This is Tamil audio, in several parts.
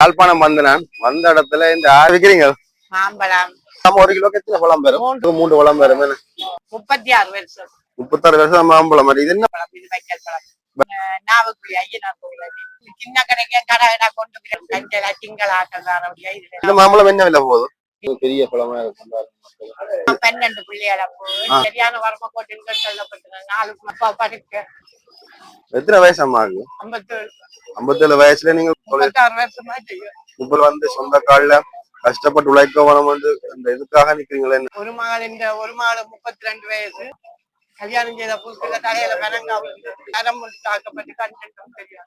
யாழ்ப்பாணம் வந்து நான் வந்த இடத்துல இந்த ஆறு விக்கிறீங்க? மாம்பழம் நம்ம ஒரு கிலோக்கு எத்தனை பழம் பெறும் மூன்று. பழம் பெறும் என்ன? முப்பத்தி ஆறு வருஷம். முப்பத்தாறு வருஷம் மாம்பழம் மாதிரி இது என்ன? இந்த மாம்பழம் என்ன விலை போகுது? பெரிய பழமா இருக்கும். பன்னெண்டு பிள்ளைகள. சரியான வரம கோட்டின் சொல்லப்பட்டது நாலு படிக்க. எத்தனை வயசு அம்மா ஐம்பத்தேழு வயசுல நீங்க இப்போ வந்து சொந்த கால்ல கஷ்டப்பட்டு உழைக்க வேணும் வந்து இந்த இதுக்காக நிக்கிறீங்களே? ஒரு மகள் இந்த ஒரு மகள் முப்பத்தி ரெண்டு வயசு. கல்யாணம் செய்த புதுசுல தலையில வந்து நரம் தாக்கப்பட்டு கண்டம் தெரியும்.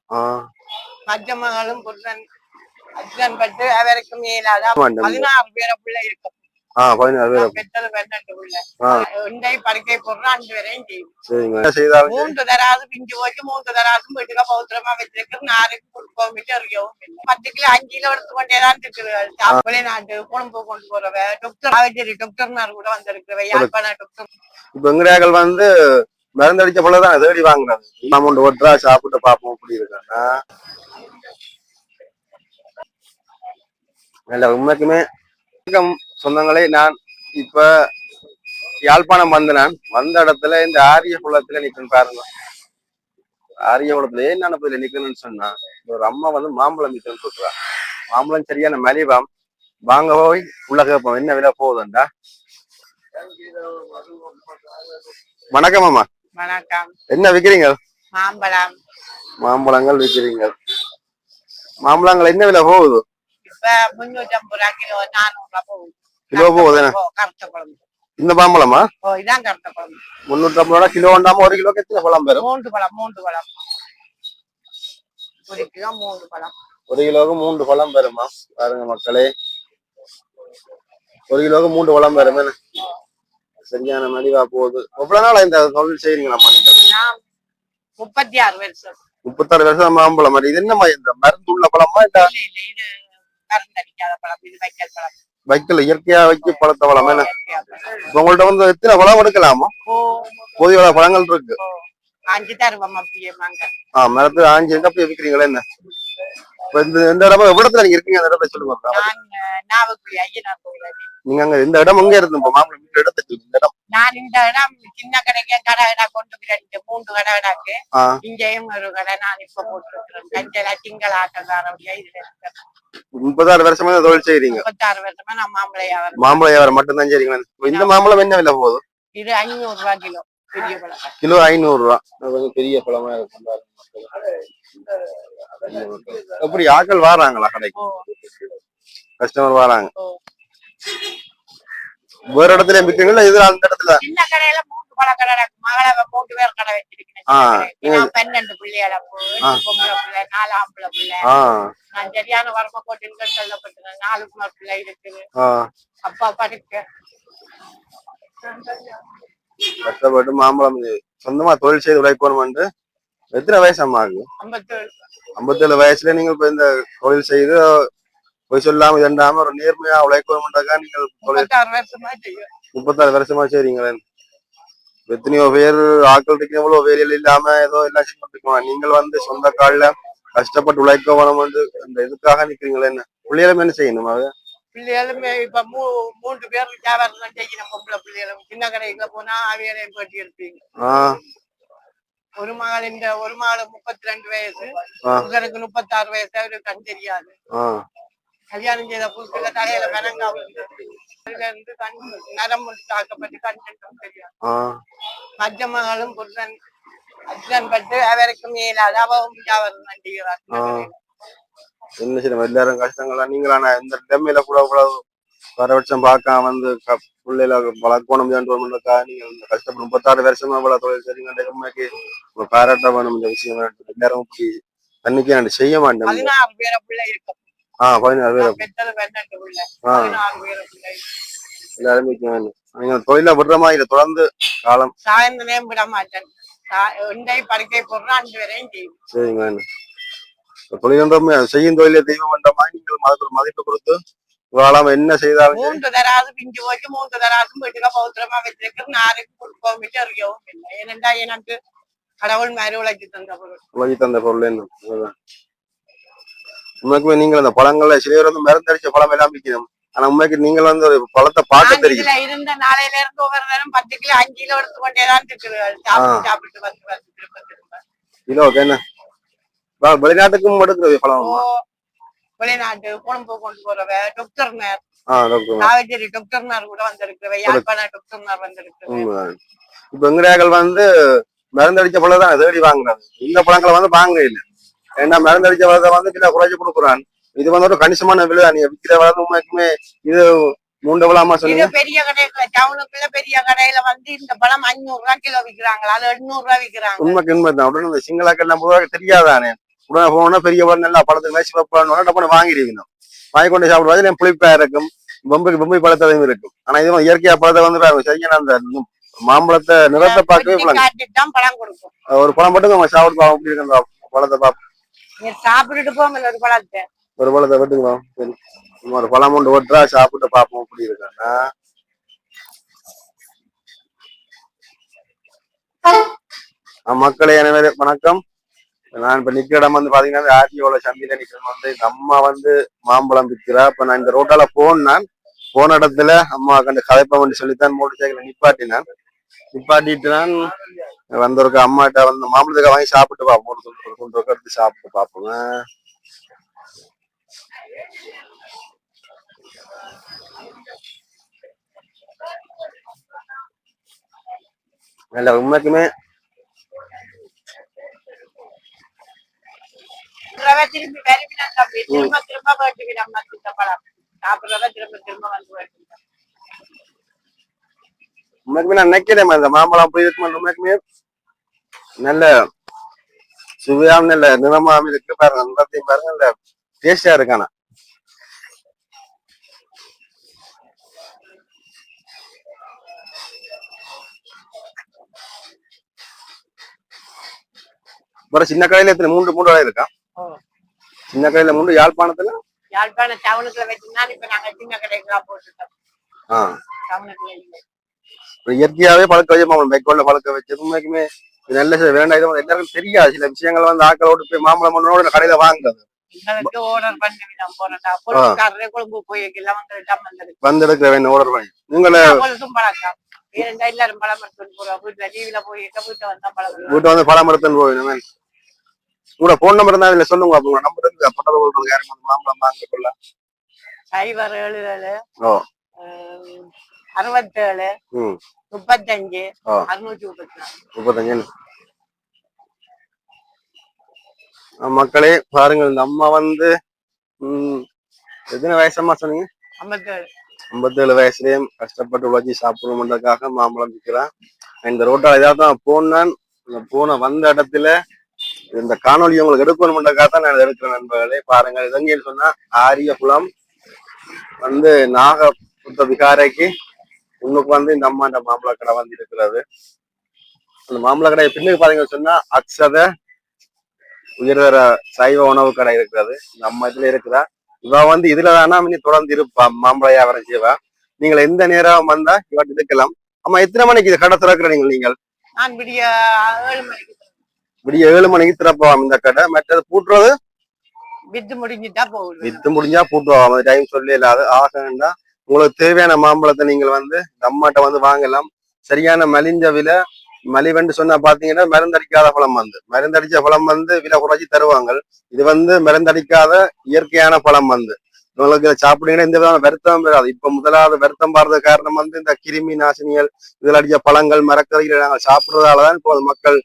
மற்ற மகளும் புருஷன் அச்சன் பட்டு அவருக்கும் ஆமாண்டா. பதினாறு பேரை பிள்ளை இருக்கும். பதினாறு பேர் பெற்றது பிள்ளை படுக்கை போடுற அஞ்சு வரையும் செய்யும் மூன்று தராது பிஞ்சு போச்சு மூன்று தராதும் வீட்டுக்கு பௌத்திரமா வச்சிருக்கு நாளைக்கு அறியவும் இல்லை. பத்து கிலோ அஞ்சு கிலோ எடுத்து கொண்டேதான் இருக்குது. வெளிநாட்டு குழம்பு கொண்டு போறவ டாக்டர் அவச்சரி டாக்டர்னார் கூட வந்திருக்கிறவ யாழ்ப்பாண டாக்டர் இப்ப எங்கடையாக்கள் வந்து மருந்து அடிச்ச பழம் தான் தேடி வாங்குறாங்க. அமௌண்ட் ஒட்டுறா சாப்பிட்டு பார்ப்போம் அப்படி இருக்காங்க. உண்மைக்குமே சொந்தங்களே நான் இப்ப யாழ்ப்பாணம் வந்து நான். வந்த இடத்துல இந்த ஆரிய குளத்துல நிக்கணும் பாருங்க. ஆரிய குளத்துல ஏன் நான் நிக்கணும்னு சொன்னா ஒரு அம்மா வந்து மாம்பழம் விற்கணும்னு சொல்றா. மாம்பழம் சரியான மலிவாம். வாங்க போய் உள்ள கேட்போம் என்ன விலை போகுதுண்டா? வணக்கம் அம்மா. வணக்கம். என்ன விக்கிறீங்க? மாம்பழம். மாம்பழங்கள் விக்கிறீங்க. மாம்பழங்கள் என்ன விலை போகுது? இப்ப முன்னூத்தி ஐம்பது ரூபா கிலோ நானூறு ரூபா போகுது. கிலோ என்ன? கருத்த குழம்பு. இந்த மாம்பழமா? ஓ இதான் கருத்த குழம்பு. முன்னூத்தி ஐம்பது ரூபா கிலோ வேண்டாம ஒரு கிலோக்கு எத்தனை பழம் பெறும் மூன்று பழம் மூன்று பழம். ஒரு கிலோ மூன்று பழம். ஒரு கிலோவுக்கு மூன்று பழம் பாருங்க மக்களே. ஒரு கிலோவுக்கு மூன்று பழம் என்ன? சரியான மலிவா போகுது. எவ்வளவு நாளா இந்த தொழில் நான் முப்பத்தி ஆறு வருஷம். முப்பத்தாறு வருஷம் மாம்பழம். மாதிரி இது என்னம்மா இந்த மருந்து உள்ள பழமா இல்ல வைக்கல். இயற்கையா வைக்க பழத்த பழம் என்ன? உங்கள்ட்ட வந்து எத்தனை பழம் எடுக்கலாமா? போதிய பழங்கள் இருக்கு. ஆ மரத்துல ஆஞ்சு எங்க போய் விக்கிறீங்களா என்ன? இந்த இந்த இடம் எவ்வளத்துல நீங்க இருக்கீங்க? அந்த இடத்த சொல்லுங்க. நீங்க அங்க இந்த இடம் எங்க இருந்து? இப்ப மாம்பழம் வீட்டு இடத்துக்கு இந்த இடம். நான் இந்த இடம் சின்ன கடைக்கு கடை கடை கொண்டு ரெண்டு மூன்று கடை கடைக்கு. இங்கேயும் ஒரு கடை நான் இப்ப போட்டுருக்கிறேன். கஞ்சல திங்கள் ஆட்டக்கார அப்படியா இதுல இருக்கிறேன். முப்பத்தாறு வருஷமா தொழில் செய்றீங்க. முப்பத்தாறு வருஷமா நான் மாம்பழம் வியாபாரம் மட்டும்தான் செய்றீங்க? இப்ப இந்த மாம்பழம் என்ன விலை போகுது? இது ஐநூறு ரூபா கிலோ பெரிய பழம். கிலோ ஐநூறு ரூபா. பெரிய பழமா இருக்கும். எப்படி ஆட்கள் வாராங்களா கடைக்கு? கஸ்டமர் வராங்க. வேற இடத்துல விற்கிறீங்களா இது அந்த இடத்துல? சின்ன கடையில மூன்று பழ கடை இருக்கு. மகளை பேர் கடை வச்சிருக்கேன். பன்னெண்டு பிள்ளைகள. பொம்பளை பிள்ளை நாலு ஆம்பளை பிள்ளை. நான் சரியான வரம கோட்டின் சொல்லப்பட்டேன் நாலு குமார் பிள்ளை இருக்குது அப்பா படிக்க. கஷ்டப்பட்டு மாம்பழம் சொந்தமா தொழில் செய்து உழைக்கணும்னு எத்தனை வயசு அம்மா ஆகுது ஐம்பத்தேழு. வயசுல நீங்க இப்ப இந்த தொழில் செய்து பொய் சொல்லாம இதண்டாம ஒரு நேர்மையா உழைக்கணும்ன்றக்கா நீங்கள் முப்பத்தாறு வருஷமா செய்றீங்களே. எத்தனையோ பேர் ஆட்கள் இருக்கு எவ்வளவு வேலையில் இல்லாம ஏதோ எல்லாம் நீங்கள் வந்து சொந்த கால்ல கஷ்டப்பட்டு உழைக்க வேணும்னு இந்த இதுக்காக நிக்கிறீங்களே என்ன? பிள்ளைகளும் என்ன செய்யணும் அது பிள்ளைகளுமே இப்ப மூ மூன்று பேர் வியாபாரம் தான் செய்யணும். பொம்பளை பிள்ளைகளும். சின்ன கடைக்கு போனா அவையரையும் போட்டி இருப்பீங்க. ஆஹ் ஒரு மகள் இந்த ஒரு மகள் முப்பத்தி ரெண்டு வயசு. ஆ. இவருக்கு முப்பத்தாறு வயசு. அவருக்கு கண் தெரியாது. கல்யாணம் செய்த புதுசுல தலையில வந்து அதுல இருந்து கண் நரம் தாக்கப்பட்டு கண்டம் தெரியாது. மற்ற மகளும் புருஷன் பட்டு அவருக்கும் மேலாத அவவும் வியாபாரம் ஆ. என்ன செய்யணும் எல்லாரும் கஷ்டங்களா நீங்களான இந்த டெம்மையில கூட இவ்வளவு பரபட்சம் பார்க்காம வந்து பிள்ளைல வளர்க்கணும் வேண்டும்ன்றக்கா நீங்க இந்த கஷ்டப்படும் முப்பத்தாறு வருஷமா இவ்வளவு தொழில் செய்றீங்க உண்மைக்கு உங்க பாராட்ட வேணும் இந்த விஷயம் எல்லாரும் இப்படி தன்னிக்கு நான் செய்ய மாட்டேன் ஆஹ் பதினாறு பேர் நான் பெற்றது பன்னெண்டு பிள்ளை ஆ பதினாறு பேர பிள்ளை எல்லாருமே இங்க வேணும். நீங்க தொழில விடுற மாதிரி தொடர்ந்து காலம் சாயந்தரம் விட மாட்டேன் ஒன்றை படுக்கை போடுறோம் அஞ்சு வரையும் சரிங்க தொழில்ன்றமே செய்யும் தொழிலை தெய்வம் என்ற மாதிரி நீங்கள் ஒரு மதிப்பு கொடுத்து வாழாம என்ன செய்தாலும் மூன்று தராது பிஞ்சு போச்சு மூன்று தராதும் வீட்டுக்கு பௌத்திரமா வச்சிருக்கு நாளைக்கு கொடுக்கவும் இல்லை அறியவும் இல்லை. ஏனென்றா எனக்கு கடவுள் மாதிரி உழைச்சி தந்த பொருள். உலகி தந்த பொருள் என்ன அதுதான். உண்மைக்குமே நீங்கள் அந்த பழங்கள்ல சில பேர் வந்து மருந்தடிச்ச பழம் எல்லாம் விற்கணும் ஆனா உண்மைக்கு நீங்கள் வந்து ஒரு பழத்தை பார்க்க தெரியும் இருந்த நாளையில இருந்து ஒவ்வொரு நேரம் பத்து கிலோ அஞ்சு கிலோ எடுத்து கொண்டேதான் இருக்கிறார்கள் சாப்பிட்டு வந்து கிலோ வ- வெளிநாட்டுக்கும் எடுக்கிறது பழம். வெளிநாட்டு கொழும்பு கொண்டு போறவ டாக்டர்னார் காவேரி டாக்டர்னார் கூட வந்திருக்கிறவ யாழ்ப்பாண டாக்டர்னார் வந்திருக்கிறவ. இப்ப எங்கடையாக்கள் வந்து மருந்தடிச்ச பழம் தான் தேடி வாங்குறாங்க இந்த பழங்களை வந்து வாங்க இல்லை. ஏன்னா மருந்தடிச்ச பழத்தை வந்து கிலோ குறைச்சு கொடுக்குறான். இது வந்து ஒரு கணிசமான விலை. நீங்க விக்கிற வளர்ந்து உண்மைக்குமே இது மூன்று விழாமா சொன்னீங்க பெரிய கடையில டவுனுக்குள்ள பெரிய கடையில வந்து இந்த பழம் அஞ்சூறு ரூபாய் கிலோ விக்கிறாங்களா அது எண்ணூறு ரூபாய் விக்கிறாங்க. உண்மைக்கு உண்மை தான் உடனே இந்த சிங்களாக்கள் நம்ம பொதுவாக தெரியாதானே? உடனே போனா பெரிய பழம் நல்லா பழத்துக்கு மேய்ச்சி வைப்பான்னு டப்புனு வாங்கிடுவீங்க. வாங்கி கொண்டு சாப்பிடுறது என் புளிப்பா இருக்கும். பொம்பை பொம்பை பழத்தையும் இருக்கும். ஆனா இது இயற்கையா பழத்தை வந்து சரியான அந்த மாம்பழத்தை நிறத்தை பார்க்கவே ஒரு பழம் மட்டும் நம்ம சாப்பிட்டு அந்த பழத்தை பார்ப்போம் சாப்பிட்டுட்டு போங்க ஒரு பழத்தை. ஒரு பழத்தை வெட்டுக்கலாம் சரி. ஒரு பழம் ஒன்று வெட்டுறா சாப்பிட்டு பார்ப்போம் அப்படி இருக்காங்க மக்களே எனவே வணக்கம். நான் இப்ப நிக்கிற இடம் வந்து பாத்தீங்கன்னா ஆர்டிஓல சந்தையில நிக்கிறோம் வந்து எங்க அம்மா வந்து மாம்பழம் விற்கிறா இப்ப நான் இந்த ரோட்டால போனேன் போன இடத்துல அம்மா கண்டு கதைப்பம் என்று சொல்லித்தான் மோட்டர் சைக்கிள் நிப்பாட்டினான். நிப்பாட்டிட்டு நான் வந்திருக்க அம்மாட்ட வந்து மாம்பழத்துக்காக வாங்கி சாப்பிட்டு பார்ப்போம். ஒரு ஒரு எடுத்து சாப்பிட்டு பார்ப்போங்க இல்ல உண்மைக்குமே திரும்பி வருவினான் தம்பி திரும்ப திரும்ப வேட்டுவிடம் இந்த பழம் சாப்பிடுறவ திரும்ப திரும்ப வந்து வேட்டுவிடம் உண்மைக்குமே நான் நினைக்கிறேன் இந்த மாம்பழம் அப்படி இருக்கும் உண்மைக்குமே நல்ல சுவையாம நல்ல நிறமாம இருக்கு பாருங்க பாருங்க நல்ல டேஸ்டியா இருக்கானா ஒரு சின்ன கடையில எத்தனை மூன்று மூன்று கடை இருக்கா. சின்ன கடையில மூன்று யாழ்ப்பாணத்துல யாழ்ப்பாண டவுனுக்குள்ள வச்சிருந்தா இப்ப நாங்க சின்ன கடைக்கெல்லாம் போட்டுட்டோம் இயற்கையாவே பழக்க வச்சு மாம்பழம் மேற்கொள்ள பழக்க வச்சு உண்மைக்குமே நல்ல சில வேண்டாம் இது எல்லாருக்கும் தெரியாது சில விஷயங்கள் வந்து ஆக்களோடு போய் மாம்பழம் பண்ணோட கடையில வாங்குறது எங்களுக்கு ஓர்டர் பண்ணிவிடும் போறதா கொழும்புக்காரரே கொழும்பு போய் எல்லாம் வந்துட்டா வந்துருக்கு வந்து எடுக்கிற வேணும் ஆர்டர் பண்ணி உங்களை வீட்டு வந்து பழம் எடுத்துன்னு போயிடுமே உங்களோட போன் நம்பர் இருந்தா இதுல சொல்லுங்க. அப்ப உங்க நம்பர் இருக்கு. அப்பதான் சொல்றது யாரும் வந்து மாம்பழம் சைபர் ஏழு ஏழு அறுபத்தேழு முப்பத்தஞ்சு. ஆ. அறுநூற்றி முப்பத்தி முப்பத்தஞ்சு. மக்களே பாருங்க இந்த அம்மா வந்து ம் எத்தனை வயசம்மா சொன்னீங்க? ஐம்பத்தேழு. ஐம்பத்தேழு வயசுலயும் கஷ்டப்பட்டு உழைச்சி சாப்பிடணுன்றதுக்காக மாம்பழம் விற்கிறான் இந்த ரோட்டால ஏதாவது தான் போனான். போன வந்த இடத்துல இந்த காணொளி உங்களுக்கு எடுக்கணும்ன்றக்காக தான் நான் எடுக்கிறேன் நண்பர்களே. பாருங்க இலங்கையில் எங்கேன்னு சொன்னா ஆரியகுலம் வந்து நாகபுத்த விகாரைக்கு உன்னுக்கு வந்து இந்த அம்மா இந்த மாம்பழ கடை வந்து இருக்கிறது. அந்த மாம்பழ கடை பின்னுக்கு பாருங்க சொன்னா அக்ஷத உயர்தர சைவ உணவு கடை இருக்கிறது. இந்த அம்மா இதுல இருக்குதா இவ வந்து இதுல தானா மினி தொடர்ந்து இருப்பா மாம்பழ வியாபாரம் செய்வா. நீங்கள் எந்த நேரம் வந்தா இவன் இருக்கலாம் ஆமா எத்தனை மணிக்கு கடை திறக்கிறீங்க நீங்கள்? நான் விடிய ஏழு மணிக்கு விடிய ஏழு மணிக்கு திறப்போம் இந்த கடை. மற்றது பூட்டுறது வித்து முடிஞ்சுட்டா போகுது. வித்து முடிஞ்சா பூட்டுவோம் அந்த டைம் சொல்லி இல்லாத ஆகண்டா உங்களுக்கு தேவையான மாம்பழத்தை நீங்கள் வந்து இந்த அம்மாட்ட வந்து வாங்கலாம். சரியான மலிஞ்ச விலை மலிவென்று சொன்னா பாத்தீங்கன்னா மருந்தடிக்காத பழம் வந்து. மருந்தடிச்ச பழம் வந்து விலை குறைச்சி தருவாங்க. இது வந்து மருந்தடிக்காத இயற்கையான பழம் வந்து. உங்களுக்கு இதை சாப்பிட்டீங்கன்னா எந்த விதமான வருத்தம் வராது. இப்ப முதலாவது வருத்தம் பாடுறது காரணம் வந்து இந்த கிருமி நாசினிகள் இதில் அடிச்ச பழங்கள் மரக்கறிகளை நாங்கள் சாப்பிடுறதாலதான் இப்போ மக்கள்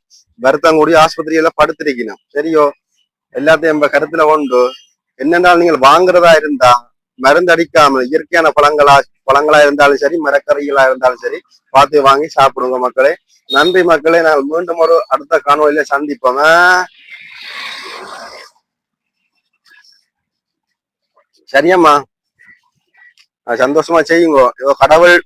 வருத்தங்குடி ஆஸ்பத்திரியெல்லாம் ஆஸ்பத்திரியில படுத்திருக்கணும். சரியோ? எல்லாத்தையும் நம்ம கருத்துல கொண்டு என்னென்னால் நீங்கள் வாங்குறதா இருந்தா மருந்து அடிக்காம இயற்கையான பழங்களா பழங்களா இருந்தாலும் சரி மரக்கறிகளா இருந்தாலும் சரி பார்த்து வாங்கி சாப்பிடுங்க மக்களே. நன்றி மக்களே. நாங்கள் மீண்டும் ஒரு அடுத்த காணொலியில சந்திப்போங்க சரியாம்மா சரியம்மா. சந்தோஷமா செய்யுங்க. ஏதோ கடவுள்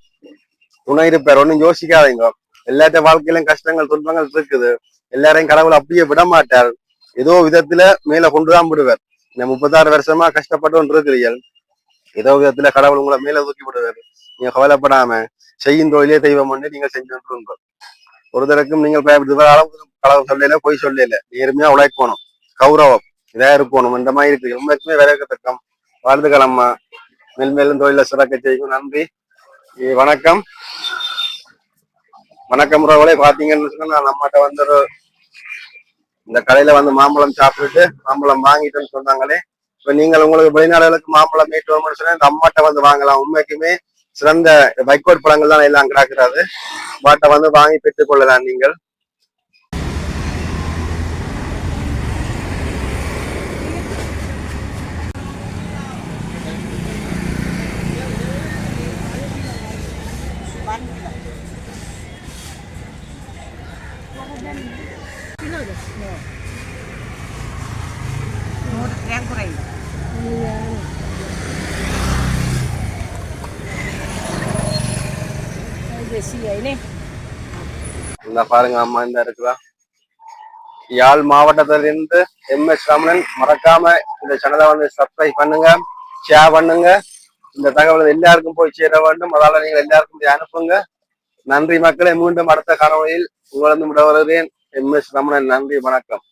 துணை இருப்பார். ஒன்னும் யோசிக்காதீங்க. எல்லாத்த வாழ்க்கையிலும் கஷ்டங்கள் துன்பங்கள் இருக்குது. எல்லாரையும் கடவுள் அப்படியே விட மாட்டார் ஏதோ விதத்துல மேல கொண்டுதான் விடுவார். இந்த முப்பத்தாறு வருஷமா கஷ்டப்பட்டு இருக்கிறீர்கள் ஏதோ விதத்துல கடவுள் உங்களை மேல தூக்கி விடுவார். நீங்க கவலைப்படாம செய்யும் தொழிலே தெய்வம் ஒன்று நீங்கள் செஞ்சு கொண்டிருங்க ஒரு நீங்கள் பயப்படுது அளவு கடவுள் சொல்லல போய் சொல்லல. நேர்மையா உழைக்கணும். கௌரவம். இதா இருக்கணும். இந்த மாதிரி இருக்கு உண்மைக்குமே வரவேற்கத்தக்கம். வாழ்த்துக்கள் அம்மா. மேல் மேலும் தொழில சிறக்க செய்யும் நன்றி. வணக்கம். வணக்கம் உறவுகளே. பாத்தீங்கன்னு சொன்னா நான் நம்மகிட்ட வந்து ஒரு இந்த கடையில வந்து மாம்பழம் சாப்பிட்டுட்டு மாம்பழம் வாங்கிட்டேன்னு சொன்னாங்களே. இப்ப நீங்கள் உங்களுக்கு வெளிநாடுகளுக்கு மாம்பழம் மீட்டு வரணும்னு சொன்னா இந்த அம்மாட்ட வந்து வாங்கலாம். உண்மைக்குமே சிறந்த வைக்கோட் பழங்கள் தான் எல்லாம் கிடக்கிறது. பாட்டை வந்து வாங்கி பெற்றுக் கொள்ளலாம் நீங்கள். இந்த பாருங்க அம்மா இந்த இருக்குதா? யாழ் மாவட்டத்திலிருந்து எம் எஸ் ரமணன் மறக்காம இந்த சேனலை வந்து சப்ஸ்கிரைப் பண்ணுங்க ஷேர் பண்ணுங்க. இந்த தகவல் எல்லாருக்கும் போய் சேர வேண்டும். அதால நீங்கள் எல்லாருக்கும் போய் அனுப்புங்க. நன்றி மக்களை மீண்டும் அடுத்த காலவையில் உங்களிடம் விட வருகிறேன் எம் எஸ் ரமணன் நன்றி வணக்கம்.